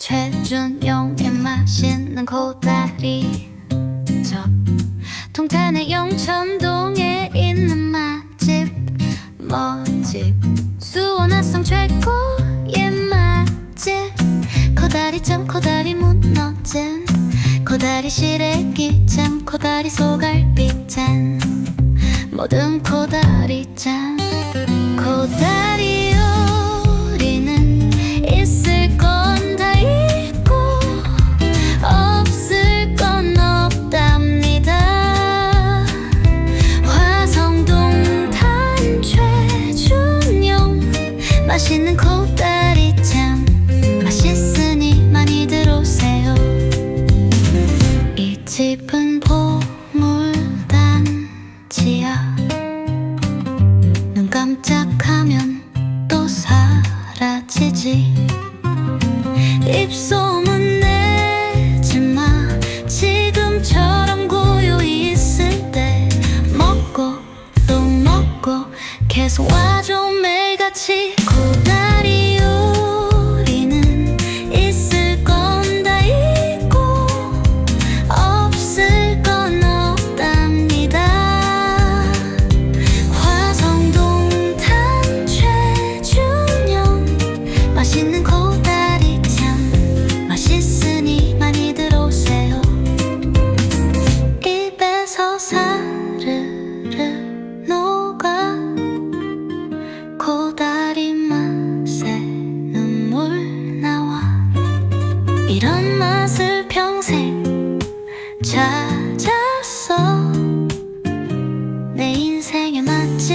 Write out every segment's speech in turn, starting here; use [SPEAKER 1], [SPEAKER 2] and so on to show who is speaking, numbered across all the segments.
[SPEAKER 1] 최준용의 맛있는 고다리. 저 동탄의 영천동에 있는 맛집 뭐집. 수원화성 최고의 맛집. 코다리점 코다리 문어잼. 코다리 시래기잼 코다리 소갈비잼 모든 코다리잼 계속 와줘 매일같이. 고다리 요리는 있을 건 다 있고 없을 건 없답니다. 화성동 탄 최준용 맛있는 코다 코다리 맛에 눈물 나와. 이런 맛을 평생 찾았어. 내 인생의 맛집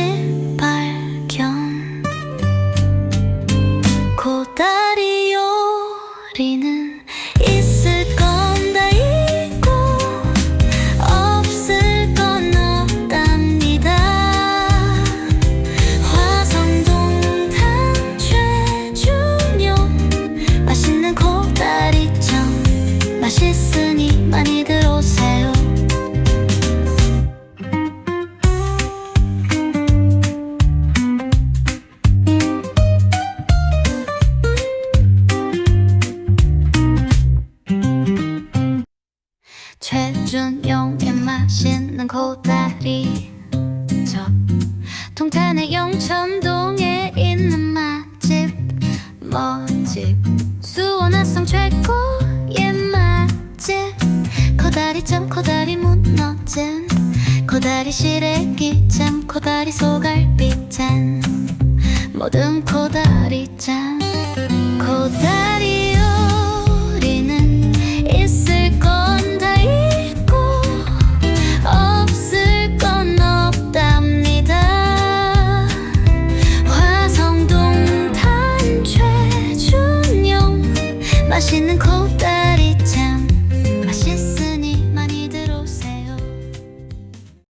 [SPEAKER 1] 발견. 고다리 요리는 준용의 맛있는 고다리. 저 동탄의 영천동에 있는 맛집 뭐집. 수원화성 최고의 맛집. 코다리점 코다리 문어잼. 코다리 시래기잼 코다리 소갈비잼. 모든 코다리잼 코다리 화성